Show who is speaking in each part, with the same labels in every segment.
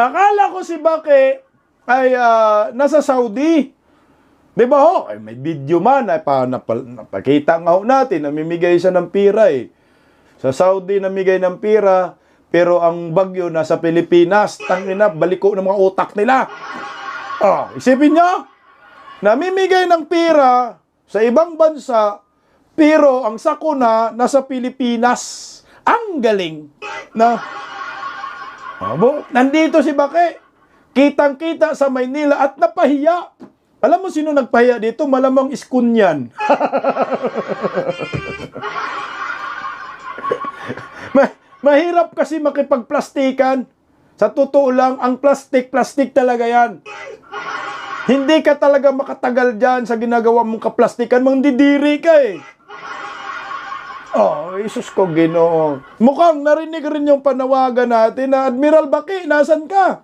Speaker 1: Akala ko si Bake ay ah, nasa Saudi. Di ba ho? Ay, may video man. Ay, pa, napal, napakita nga ho natin. Namimigay siya ng pira eh. Sa Saudi namigay ng pira. Pero ang bagyo nasa Pilipinas. Tangina, baliko ng mga utak nila. Oh, isipin nyo. Namimigay ng pira sa ibang bansa. Pero ang sakuna nasa Pilipinas. Ang galing. Na, Abo, nandito si Bake. Kitang-kita sa Maynila at napahiya. Alam mo sino nagpahiya dito? Malamang iskun yan. Ma- mahirap kasi makipagplastikan. Sa totoo lang, ang plastic, plastic talaga yan. Hindi ka talaga makatagal dyan sa ginagawa mong kaplastikan. Mangdidiri ka eh. Oh, Isus ko ginoo. Mukhang narinig rin yung panawagan natin na Admiral Baki, nasan ka?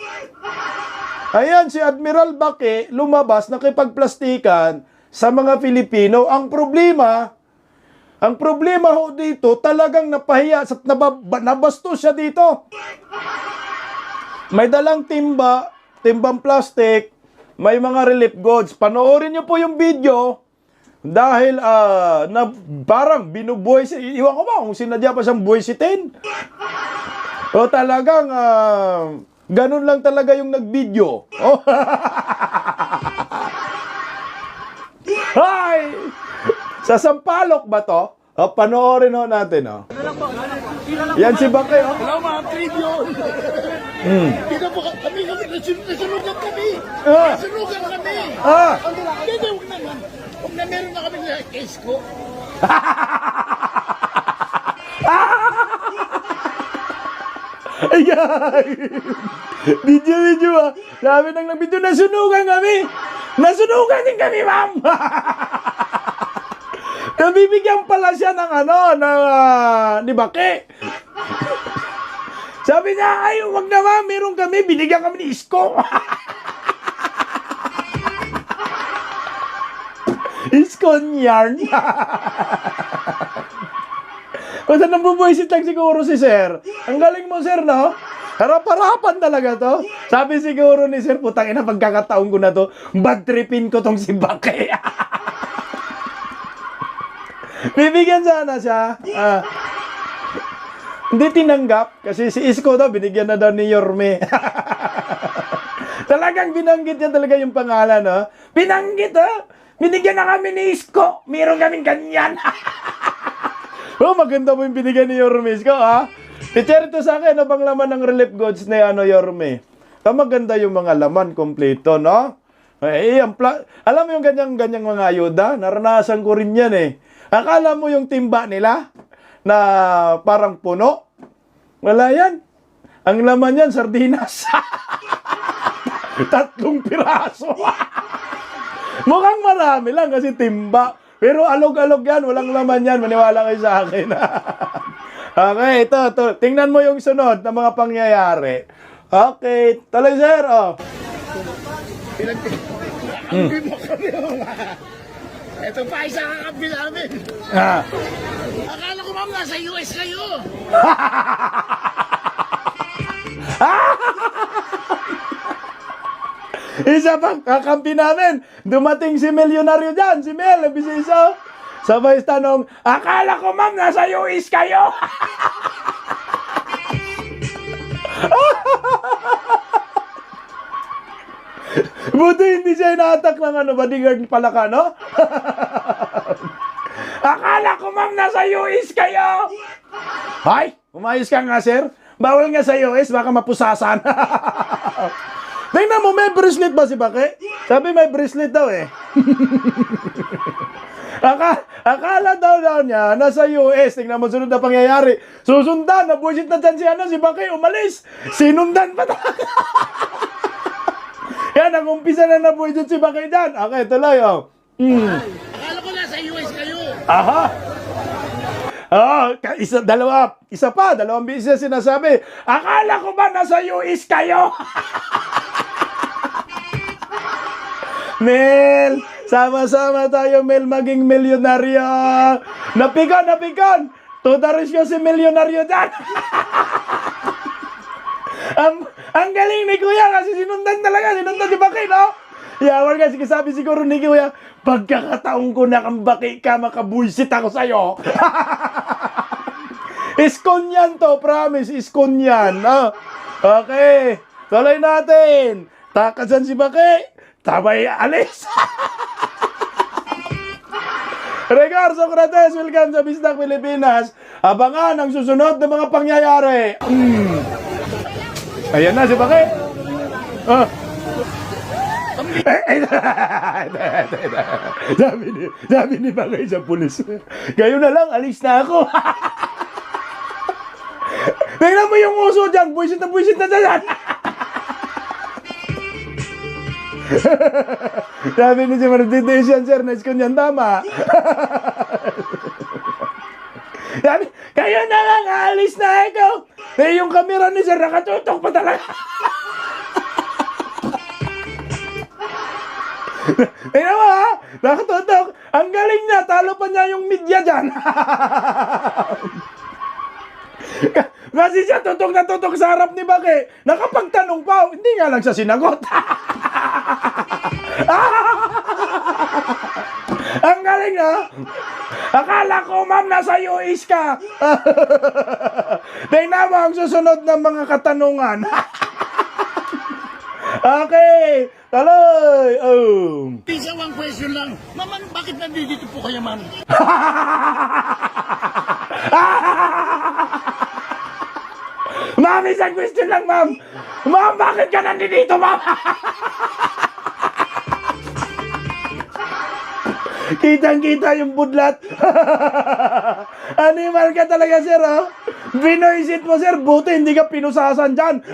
Speaker 1: Ayan, si Admiral Baki lumabas nakipagplastikan sa mga Pilipino. Ang problema, ang problema ho dito, talagang napahiya at nabab- nabasto siya dito. May dalang timba, timbang plastic, may mga relief goods. Panoorin niyo po yung video dahil ah, na parang binubuhay si iwan ko ba kung sinadya pa siyang buwisitin. O talagang ah, ganun lang talaga yung nag-video. Oh. Hi! Sa Sampalok ba to? O, panoorin ho natin, oh. Yan si Bakay, oh.
Speaker 2: Wala mga tribyon.
Speaker 1: Hmm.
Speaker 2: Dito po kami, kami, nasun- nasunugan kami.
Speaker 1: Ah.
Speaker 2: Nasunugan kami.
Speaker 1: Ah!
Speaker 2: Hindi, huwag naman. Na meron na kami sa case ko.
Speaker 1: Ayan! video, video ah. Sabi nang nag-video, nasunugan kami! Nasunugan din kami, ma'am! Nabibigyan pala siya ng ano, ng, ah, ni Bake. Sabi niya, ay, wag na ma'am, meron kami, binigyan kami ni Isko. Iskon yarn. Basta nambubuisit lang siguro si Sir. Ang galing mo, Sir, no? Harap-harapan talaga to. Sabi siguro ni Sir, putang ina, pagkakataon ko na to, bad tripin ko tong si Bake. Bibigyan sana siya. Ah. Hindi tinanggap kasi si Isko daw binigyan na daw ni Yorme. Talagang binanggit niya talaga yung pangalan, no? Binanggit, ha? Binigyan na kami ni Isko. Meron kaming ganyan. oh, maganda mo yung binigyan ni Yorme, Isko, ha? Teacher ito sa akin, ano bang laman ng relief goods ni ano, Yorme? Ah, maganda yung mga laman, kompleto, no? Eh, ang pla- alam mo yung ganyang-ganyang mga ayuda? Naranasan ko rin yan, eh. Akala mo yung timba nila na parang puno? Wala yan. Ang laman yan, sardinas. Tatlong piraso. Mukhang marami lang kasi timba. Pero alog-alog yan, walang laman yan. Maniwala kayo sa akin. okay, ito, ito. Tingnan mo yung sunod na mga pangyayari. Okay, tuloy sir. Oh.
Speaker 2: Mga. Ito pa isa kakampi namin.
Speaker 1: Ah.
Speaker 2: Akala ko ma'am nasa US kayo.
Speaker 1: Isa pang kakampi namin. Dumating si milyonaryo dyan, si Mel, Bisiso. Sabay tanong, akala ko ma'am nasa US kayo. Buti hindi siya inaatak ng ano, bodyguard pala ka, no? Akala ko ma'am nasa US kayo. Hay, umayos ka nga sir. Bawal nga sa US, baka mapusasan. Tingnan mo, may bracelet ba si Bake? Sabi may bracelet daw eh. Aka, akala daw daw niya, nasa US, tingnan mo sunod na pangyayari. Susundan, nabuisit na dyan si, ano, si Bake, umalis. Sinundan pa talaga. Yan, nag-umpisa na nabuisit si Bake dyan. Okay, tuloy, oh. Hmm.
Speaker 2: Akala ko nasa US kayo.
Speaker 1: Aha! Ah, ka- isa, dalawa, isa pa, dalawang beses sinasabi, akala ko ba nasa US kayo? Mel, sama-sama tayo, Mel, maging milyonaryo. Napikon, napikon. Tudaris ko si milyonaryo dyan. ang, Ang galing ni Kuya kasi sinundan talaga. Sinundan si Baki, no? Yawan kasi sabi siguro ni Kuya, pagkakataong ko na kang Baki ka, makabuisit ako sa'yo. iskon yan to, promise. Iskon yan. No? Okay. Tuloy natin. Takasan si Baki. Tabay alis. Regar Socrates, welcome sa Bisdak Pilipinas. Abangan ang susunod na mga pangyayari. Mm. Ayan na si Baki. Ah. Eh, eh, sabi ni, sabi ni Baki sa pulis. Gayon na lang, alis na ako. Tingnan mo yung uso dyan, buisit na buisit na dyan. Sabi ni si Martitation, sir, nice ko niyan, tama. Sabi, kayo na lang, alis na ikaw. Eh, yung kamera ni sir, nakatutok pa talaga. Tingnan mo ha, nakatutok. Ang galing niya, talo pa niya yung media dyan. Kasi siya tutok na tutok sa harap ni Baki. Nakapagtanong pa, hindi nga lang siya sinagot. Ang galing na. Akala ko, ma'am, nasa US ka. Tingnan mo ang susunod ng mga katanungan. okay. Taloy. Oh.
Speaker 2: Isa one question lang. Ma'am, ano- bakit nandito po kayo, ma'am?
Speaker 1: Ma'am, isang question lang, ma'am. Ma'am, bakit ka nandito, ma'am? Kitang-kita yung budlat. Animal ka talaga, sir, oh. Binoisit mo, sir. Buti hindi ka pinusasan dyan.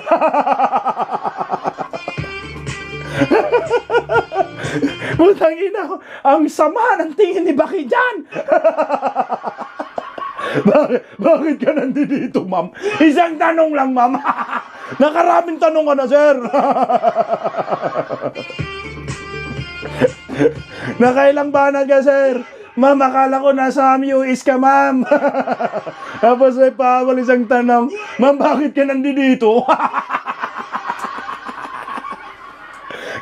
Speaker 1: Putang ina, ang sama ng tingin ni Baki dyan. bakit, bakit ka nandito, ma'am? Isang tanong lang, ma'am. Nakaraming tanong ka na, sir. Nakailang banat ka, sir? Ma'am, akala ko nasa US ka, ma'am. Tapos may pawal isang tanong, Ma'am, bakit ka nandito?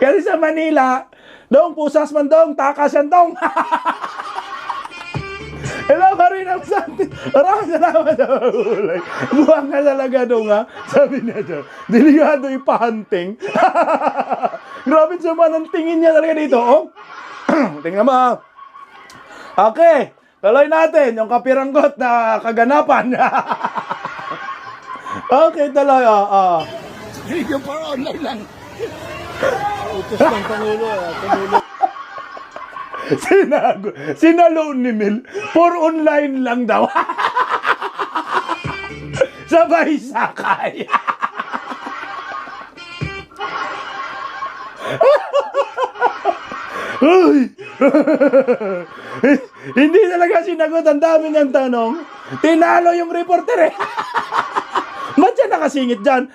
Speaker 1: Kasi sa Manila, dong pusas man dong, takas yan dong. Hello, Karina Santi. Maraming salamat sa mahulay. Buwang ka talaga dong ha. Sabi niya dyan, delikado ipahunting. Grabe sama ng tingin niya talaga dito. Oh. Tingnan mo. ha. Okay, tuloy natin yung kapiranggot na kaganapan. okay, tuloy. Oh, oh.
Speaker 2: Video for online lang.
Speaker 1: Sinago, sinalo ni Mel, for online lang daw. Sabay sakay. Uy! Hindi talaga sinagot ang dami niyang tanong. Tinalo yung reporter eh. Ba't siya nakasingit dyan?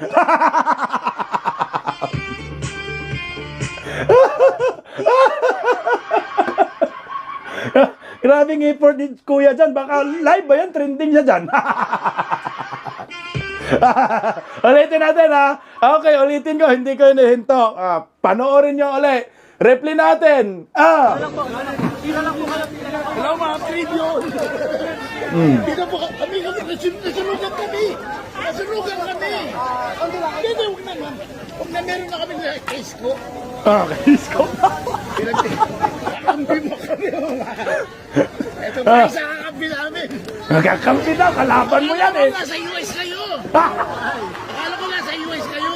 Speaker 1: Grabing effort ni Kuya dyan. Baka live ba yan? Trending siya dyan. ulitin natin ha. Okay, ulitin ko. Hindi ko hinihinto. Ah, panoorin nyo ulit. Reply natin. Ah.
Speaker 2: Hello, mga preview. Dito po kami, kami, nasun- nasunugan kami. Nasunugan kami. Hindi, hindi, huwag na, ma'am. Huwag na, meron na kami na case ko.
Speaker 1: Okay, go.
Speaker 2: Kakampi mo kami, mga. Ito pa isa kakampi namin.
Speaker 1: Nagkakampi daw. Kalaban mo yan eh.
Speaker 2: Akala ko nasa US kayo. Akala ko nasa US kayo.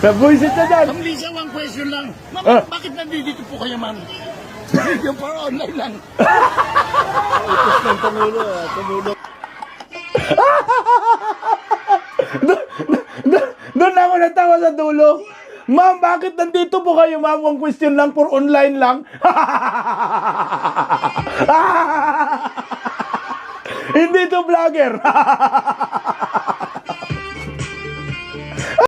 Speaker 1: Nabuisit na dyan.
Speaker 2: Ma'am Lisa, one question lang. Ma'am,
Speaker 1: Ah.
Speaker 2: bakit nandito po kayo, ma'am? Video for online lang.
Speaker 1: Doon ako natawa sa dulo. Ma'am, bakit nandito po kayo, ma'am? One question lang for online lang. Hindi to vlogger.